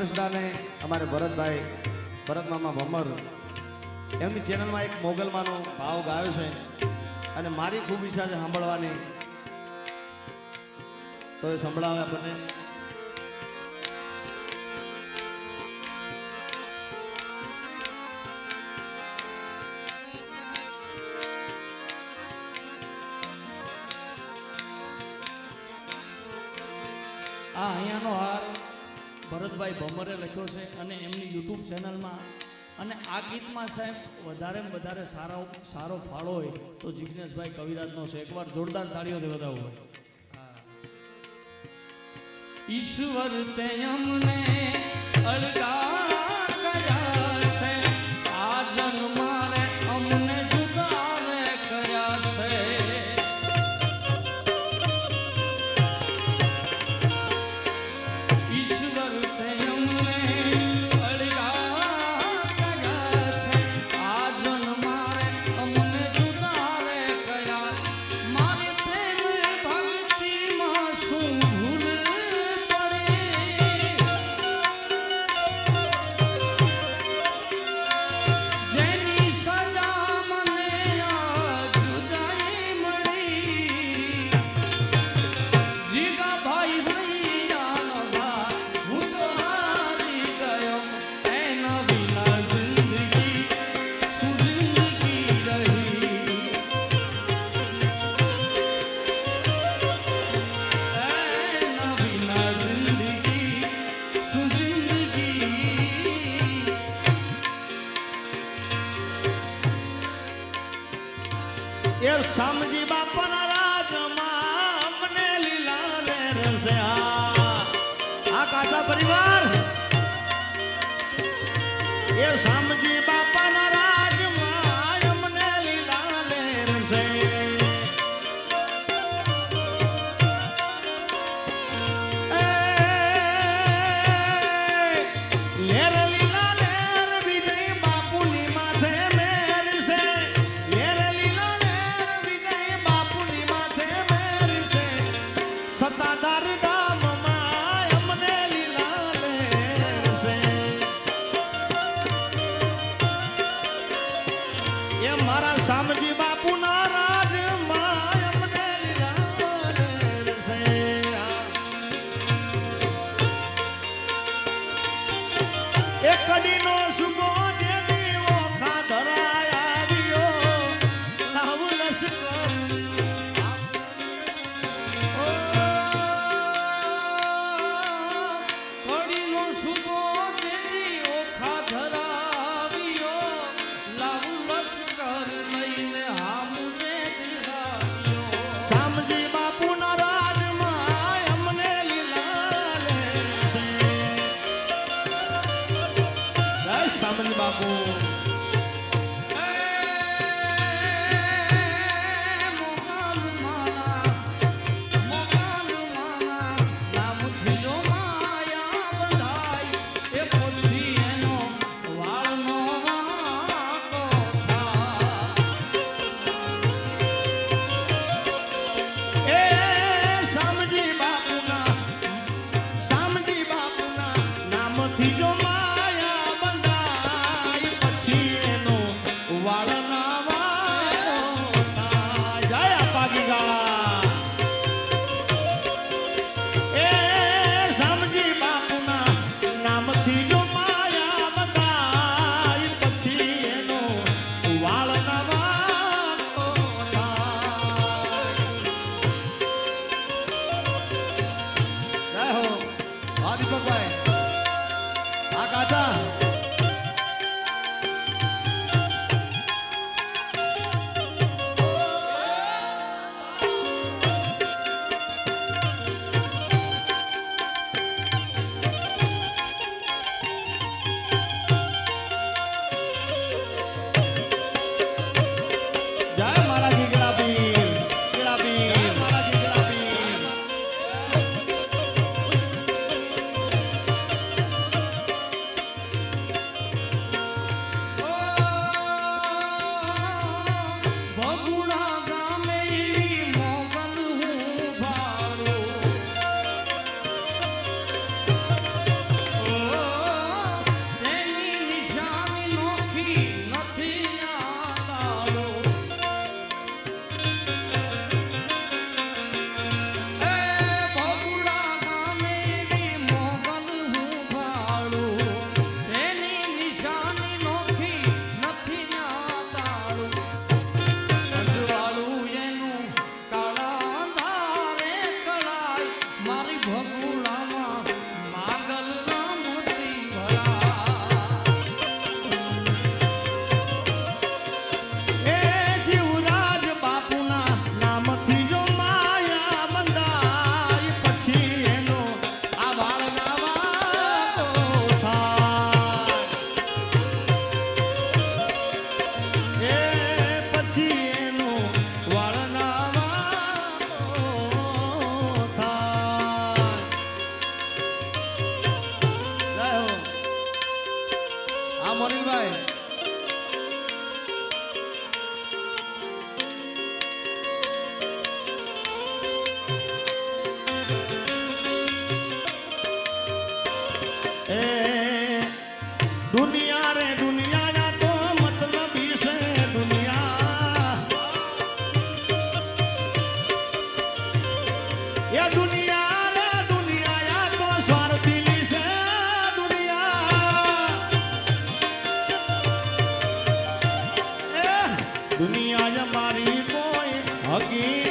વર્ષદાને અમારે ભરતભાઈ ભરતમામા ભમર એમની ચેનલમાં એક મોગલમાનો ભાવ ગાયો છે અને મારી ખૂબ ઈચ્છા છે સાંભળવાની. તો એ સંભળાવે આપણને. અહીંયાનો હાર ભરતભાઈ ભમરે લખ્યો છે અને એમની યુટ્યુબ ચેનલમાં અને આ ગીતમાં સાહેબ, વધારે વધારે સારો સારો ફાળો હોય તો જિજ્ઞેશભાઈ કવિરાજનો છે. એકવાર જોરદાર તાળીઓથી વધાવો ઈશ્વર તે અમને અલગા ગોરજી બાપાના રાજમાં અમને લીલા રે રસે આ કાચા પરિવાર. એ શામજી બાપા ગણપતિ બાપુ દીપકભાઈ આ કાચા મારી કોઈ હકી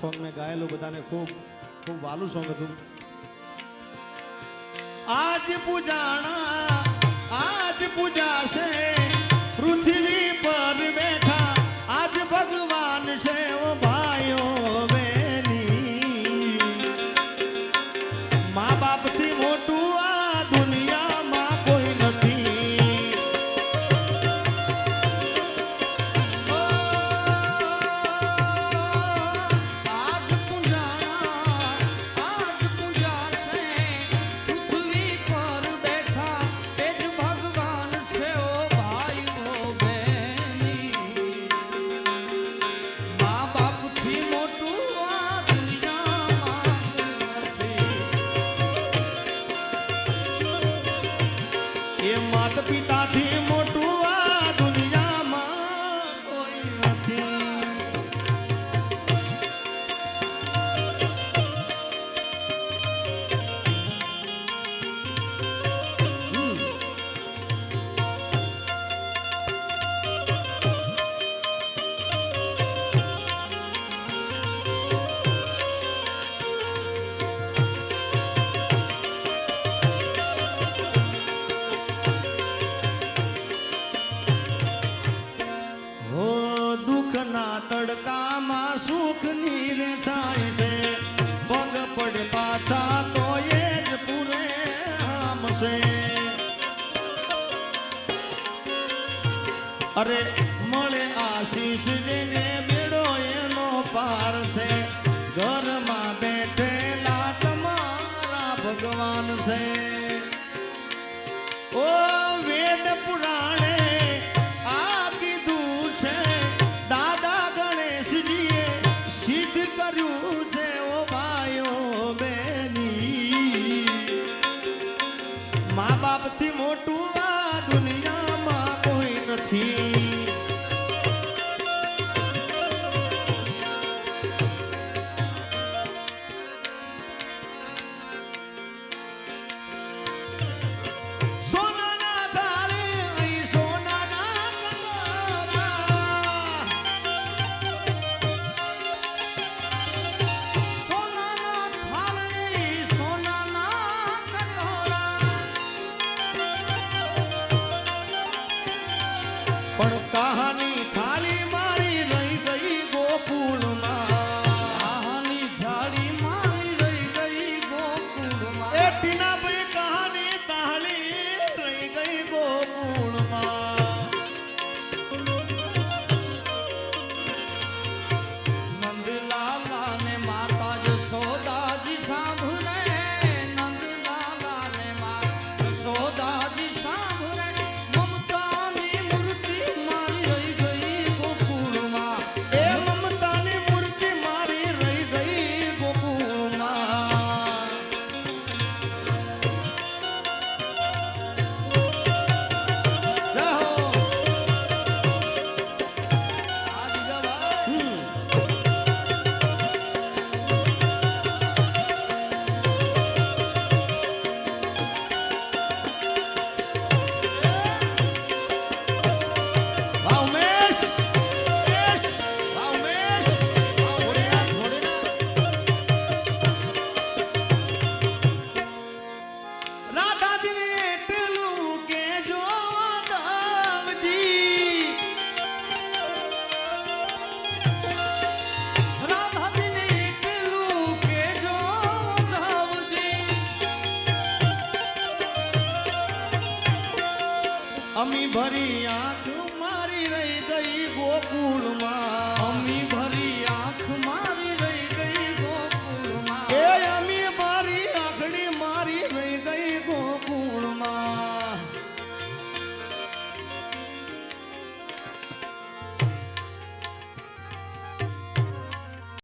સોંગ મેં ગાયેલું, બધાને ખૂબ ખૂબ વાલું સોંગ હતું. આજ પૂજાણા, આજ પૂજા છે પૃથ્વી પર બેઠ. રે મળે આશીષ રે. খোদা আমি ভরি